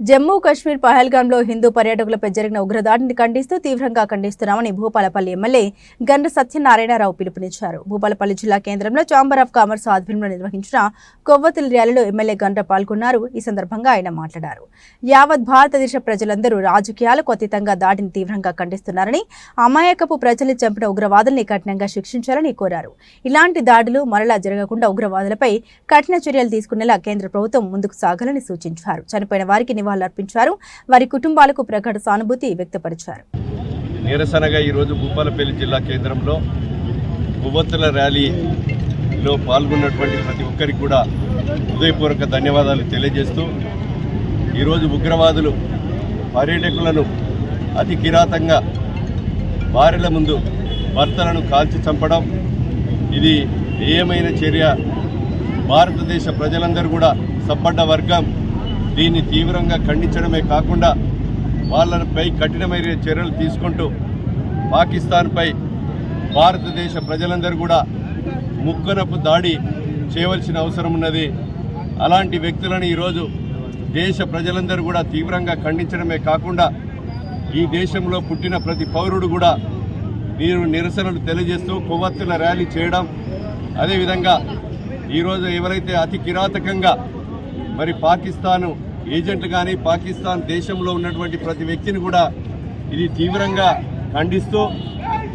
జమ్మూ కాశ్మీర్ పహల్గాంలో హిందూ పర్యాటకులపై జరిగిన ఉగ్రదాడిని ఖండిస్తూ తీవ్రంగా ఖండిస్తున్నామని భూపాలపల్లి ఎమ్మెల్యే గండ్ర సత్యనారాయణరావు పిలుపునిచ్చారు. భూపాలపల్లి జిల్లా కేంద్రంలో ఛాంబర్ ఆఫ్ కామర్స్ ఆధ్వర్యంలో నిర్వహించిన కొవ్వొత్తుల ర్యాలీలో ఎమ్మెల్యే గండ్ర పాల్గొన్నారు. ఈ సందర్భంగా ఆయన మాట్లాడారు. యావత్ భారతదేశ ప్రజలందరూ రాజకీయాలకు అతీతంగా దాడిని తీవ్రంగా ఖండిస్తున్నారని అమాయకపు ప్రజలు చంపిన ఉగ్రవాదుల్ని కఠినంగా శిక్షించాలని కోరారు. ఇలాంటి దాడులు మరలా జరగకుండా ఉగ్రవాదులపై కఠిన చర్యలు తీసుకునేలా కేంద్ర ప్రభుత్వం ముందుకు సాగాలని సూచించారు. చనిపోయిన వారికి నివాళులర్పించారు వారి కుటుంబాలకు ప్రగాఢ సానుభూతి వ్యక్తపరిచారు. నిరసనగా ఈరోజు భూపాలపల్లి జిల్లా కేంద్రంలో కొవ్వొత్తుల ర్యాలీలో పాల్గొన్నటువంటి ప్రతి ఒక్కరికి కూడా హృదయపూర్వక ధన్యవాదాలు తెలియజేస్తూ ఈరోజు ఉగ్రవాదులు పర్యాటకులను అతి కిరాతంగా వారిల ముందు భర్తలను కాల్చి చంపడం ఇది ఏమైన చర్య. భారతదేశ ప్రజలందరూ కూడా సబ్బడ్డ వర్గం దీన్ని తీవ్రంగా ఖండించడమే కాకుండా వాళ్ళపై కఠినమైన చర్యలు తీసుకుంటూ పాకిస్తాన్పై భారతదేశ ప్రజలందరూ కూడా ముక్కనపు దాడి చేయవలసిన అవసరం ఉన్నది. అలాంటి వ్యక్తులను ఈరోజు దేశ ప్రజలందరూ కూడా తీవ్రంగా ఖండించడమే కాకుండా ఈ దేశంలో పుట్టిన ప్రతి పౌరుడు కూడా మీరు నిరసనలు తెలియజేస్తూ కొవ్వొత్తుల ర్యాలీ చేయడం అదేవిధంగా ఈరోజు ఎవరైతే అతి కిరాతకంగా మరి పాకిస్తాను ఏజెంట్లు కానీ పాకిస్తాన్ దేశంలో ఉన్నటువంటి ప్రతి వ్యక్తిని కూడా ఇది తీవ్రంగా ఖండిస్తూ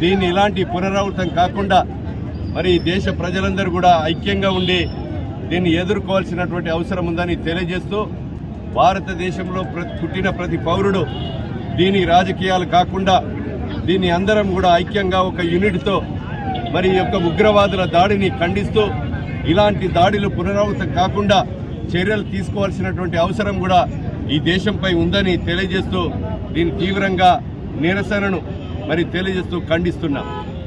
దీన్ని ఇలాంటి పునరావృతం కాకుండా మరి దేశ ప్రజలందరూ కూడా ఐక్యంగా ఉండి దీన్ని ఎదుర్కోవాల్సినటువంటి అవసరం ఉందని తెలియజేస్తూ భారతదేశంలో ప్రతి పుట్టిన ప్రతి పౌరుడు దీని రాజకీయాలు కాకుండా దీన్ని అందరం కూడా ఐక్యంగా ఒక యూనిట్తో మరి యొక్క ఉగ్రవాదుల దాడిని ఖండిస్తూ ఇలాంటి దాడులు పునరావృతం కాకుండా చర్యలు తీసుకోవాల్సినటువంటి అవసరం కూడా ఈ దేశంపై ఉందని తెలియజేస్తూ దీని తీవ్రంగా నిరసనను మరి తెలియజేస్తూ ఖండిస్తున్నాం.